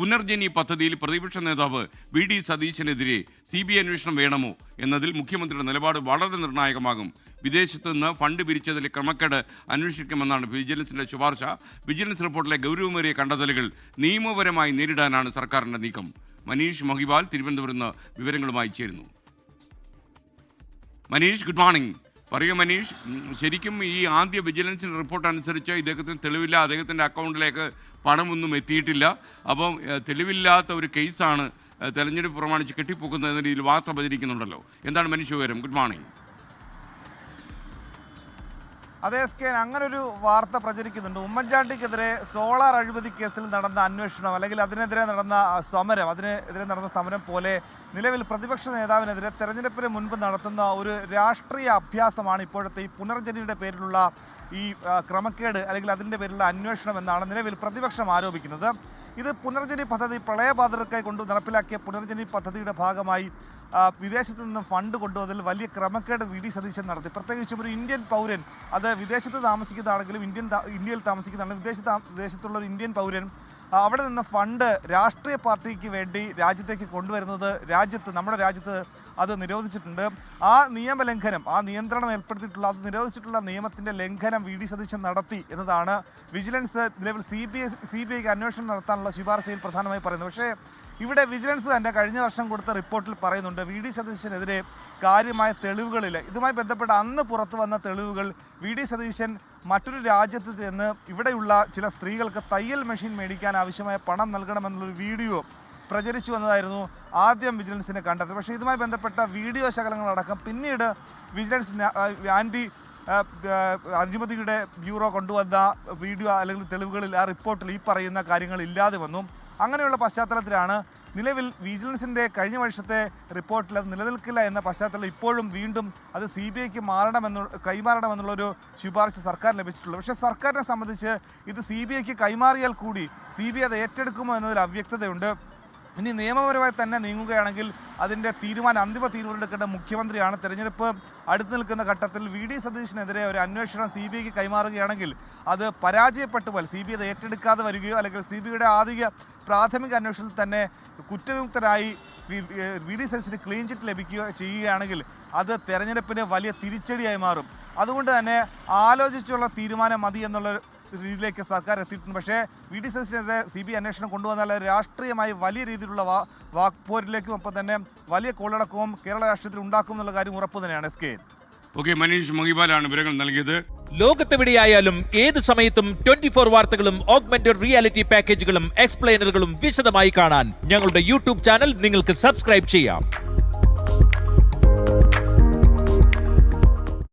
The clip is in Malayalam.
പുനർജനി പദ്ധതിയിൽ പ്രതിപക്ഷ നേതാവ് വി ഡി സതീശനെതിരെ സി ബി ഐ അന്വേഷണം വേണമോ എന്നതിൽ മുഖ്യമന്ത്രിയുടെ നിലപാട് വളരെ നിർണായകമാകും. വിദേശത്ത് നിന്ന് ഫണ്ട് പിരിച്ചതിലെ ക്രമക്കേട് അന്വേഷിക്കുമെന്നാണ് വിജിലൻസിന്റെ ശുപാർശ. വിജിലൻസ് റിപ്പോർട്ടിലെ ഗൗരവമേറിയ കണ്ടെത്തലുകൾ നിയമപരമായി നേരിടാനാണ് സർക്കാരിന്റെ നീക്കം. മനീഷ് മഹിവാൽ തിരുവനന്തപുരത്ത് വിവരങ്ങളുമായി ചേരുന്നു. മനീഷ് ഗുഡ് മോർണിംഗ് പറയൂ മനീഷ് ശരിക്കും ഈ ആദ്യ വിജിലൻസിന്റെ റിപ്പോർട്ട് അനുസരിച്ച് ഇദ്ദേഹത്തിന് തെളിവില്ല അദ്ദേഹത്തിന്റെ അക്കൗണ്ടിലേക്ക് പണമൊന്നും എത്തിയിട്ടില്ല. അപ്പം തെളിവില്ലാത്ത ഒരു കേസാണ് തെരഞ്ഞെടുപ്പ് പ്രമാണിച്ച് കെട്ടിപ്പോക്കുന്നതിന് രീതിയിൽ വാർത്ത പ്രചരിക്കുന്നുണ്ടല്ലോ. എന്താണ് മനീഷ് വിവരം? Good morning. അതെ അങ്ങനെ ഒരു വാർത്ത പ്രചരിക്കുന്നുണ്ട്. ഉമ്മൻചാണ്ടിക്കെതിരെ സോളാർ അഴിമതി കേസിൽ നടന്ന അന്വേഷണം അല്ലെങ്കിൽ അതിനെതിരെ നടന്ന സമരം അതിനെതിരെ നടന്ന സമരം പോലെ നിലവിൽ പ്രതിപക്ഷ നേതാവിനെതിരെ തെരഞ്ഞെടുപ്പിന് മുൻപ് നടത്തുന്ന ഒരു രാഷ്ട്രീയ അഭ്യാസമാണ് ഇപ്പോഴത്തെ ഈ പുനർജനിയുടെ പേരിലുള്ള ഈ ക്രമക്കേട് അല്ലെങ്കിൽ അതിന്റെ പേരിലുള്ള അന്വേഷണം എന്നാണ് നിലവിൽ പ്രതിപക്ഷം ആരോപിക്കുന്നത്. ഇത് പുനർജനി പദ്ധതി പ്രളയബാധിതർക്കായി കൊണ്ട് നടപ്പിലാക്കിയ പുനർജനി പദ്ധതിയുടെ ഭാഗമായി വിദേശത്ത് നിന്ന് ഫണ്ട് കൊണ്ടുവന്നതിൽ വലിയ ക്രമക്കേട് വി ഡി സതീശൻ നടത്തി. പ്രത്യേകിച്ചും ഒരു ഇന്ത്യൻ പൗരൻ. അത് വിദേശത്ത് താമസിക്കുന്നതാണെങ്കിലും ഇന്ത്യൻ ഇന്ത്യയിൽ താമസിക്കുന്നതാണെങ്കിലും വിദേശത്ത് വിദേശത്തുള്ള ഒരു ഇന്ത്യൻ പൗരൻ അവിടെ നിന്ന് ഫണ്ട് രാഷ്ട്രീയ പാർട്ടിക്ക് വേണ്ടി രാജ്യത്തേക്ക് കൊണ്ടുവരുന്നത് രാജ്യത്ത് നമ്മുടെ രാജ്യത്ത് അത് നിരോധിച്ചിട്ടുണ്ട്. ആ നിയമലംഘനം ആ നിയന്ത്രണം ഏർപ്പെടുത്തിയിട്ടുള്ള അത് നിരോധിച്ചിട്ടുള്ള നിയമത്തിന്റെ ലംഘനം വി ഡി സതീശൻ നടത്തി എന്നതാണ് വിജിലൻസ് നിലവിൽ C B I C B ഐക്ക് അന്വേഷണം നടത്താനുള്ള ശുപാർശയിൽ പ്രധാനമായി പറയുന്നത്. പക്ഷേ ഇവിടെ വിജിലൻസ് തന്നെ കഴിഞ്ഞ വർഷം കൊടുത്ത റിപ്പോർട്ടിൽ പറയുന്നുണ്ട് വി ഡി സതീശനെതിരെ കാര്യമായ തെളിവുകളില്ല. ഇതുമായി ബന്ധപ്പെട്ട അന്ന് പുറത്തു വന്ന തെളിവുകൾ വി ഡി സതീശൻ മറ്റൊരു രാജ്യത്ത് ചെന്ന് ഇവിടെയുള്ള ചില സ്ത്രീകൾക്ക് തയ്യൽ മെഷീൻ മേടിക്കാൻ ആവശ്യമായ പണം നൽകണമെന്നുള്ളൊരു വീഡിയോ പ്രചരിച്ചു വന്നതായിരുന്നു ആദ്യം വിജിലൻസിനെ കണ്ടത്. പക്ഷേ ഇതുമായി ബന്ധപ്പെട്ട വീഡിയോ ശകലങ്ങളടക്കം പിന്നീട് വിജിലൻസ് ആന്റി അഴിമതിയുടെ ബ്യൂറോ കൊണ്ടുവന്ന വീഡിയോ അല്ലെങ്കിൽ തെളിവുകളിൽ ആ റിപ്പോർട്ടിൽ ഈ പറയുന്ന കാര്യങ്ങൾ ഇല്ലാതെ വന്നു. അങ്ങനെയുള്ള പശ്ചാത്തലത്തിലാണ് നിലവിൽ വിജിലൻസിന്റെ കഴിഞ്ഞ വർഷത്തെ റിപ്പോർട്ടിൽ അത് നിലനിൽക്കില്ല എന്ന പശ്ചാത്തലം ഇപ്പോഴും വീണ്ടും അത് സി ബി ഐക്ക് മാറണമെന്ന് കൈമാറണമെന്നുള്ളൊരു ശുപാർശ സർക്കാർ ലഭിച്ചിട്ടുള്ളൂ. പക്ഷേ സർക്കാരിനെ സംബന്ധിച്ച് ഇത് സി ബി ഐക്ക് കൈമാറിയാൽ കൂടി സി ബി ഐ അത് ഏറ്റെടുക്കുമോ എന്നതിൽ അവ്യക്തതയുണ്ട്. ഇനി നിയമപരമായി തന്നെ നീങ്ങുകയാണെങ്കിൽ അതിന്റെ തീരുമാനം അന്തിമ തീരുമാനം എടുക്കേണ്ട മുഖ്യമന്ത്രിയാണ്. തെരഞ്ഞെടുപ്പ് അടുത്ത് നിൽക്കുന്ന ഘട്ടത്തിൽ വി ഡി സതീഷിനെതിരെ ഒരു അന്വേഷണം സി ബി ഐക്ക് കൈമാറുകയാണെങ്കിൽ അത് പരാജയപ്പെട്ടു പോൽ സി ബി ഏറ്റെടുക്കാതെ വരികയോ അല്ലെങ്കിൽ സി ബി ഐയുടെ ആദ്യ പ്രാഥമിക അന്വേഷണത്തിൽ തന്നെ കുറ്റവിമുക്തരായി വി ഡി സതീശിന് ക്ലീൻ ചിറ്റ് ലഭിക്കുകയോ ചെയ്യുകയാണെങ്കിൽ അത് തെരഞ്ഞെടുപ്പിന് വലിയ തിരിച്ചടിയായി മാറും. അതുകൊണ്ട് തന്നെ ആലോചിച്ചുള്ള തീരുമാനം മതി എന്നുള്ള രീതിയിലേക്ക് സർക്കാർ എത്തിയിട്ടുണ്ട്. പക്ഷേ വി ഡി സതീശനെതിരെ സി ബി ഐ അന്വേഷണം കൊണ്ടുവന്നാൽ രാഷ്ട്രീയമായി വലിയ രീതിയിലുള്ള വാ വാക്പോരിലേക്കും ഒപ്പം തന്നെ വലിയ കോളടക്കവും കേരള രാഷ്ട്രീയത്തിൽ ഉണ്ടാക്കും എന്നുള്ള കാര്യം ഉറപ്പ് തന്നെയാണ് എസ് കെ. ഓക്കെ മനീഷ് മഹിബാലാണ് വിവരങ്ങൾ നൽകിയത്. ലോകത്തെവിടെയായാലും ഏത് സമയത്തും ട്വന്റി ഫോർ വാർത്തകളും ഓഗ്മെന്റഡ് റിയാലിറ്റി പാക്കേജുകളും എക്സ്പ്ലെയിനറുകളും വിശദമായി കാണാൻ ഞങ്ങളുടെ യൂട്യൂബ് ചാനൽ നിങ്ങൾക്ക് സബ്സ്ക്രൈബ് ചെയ്യാം.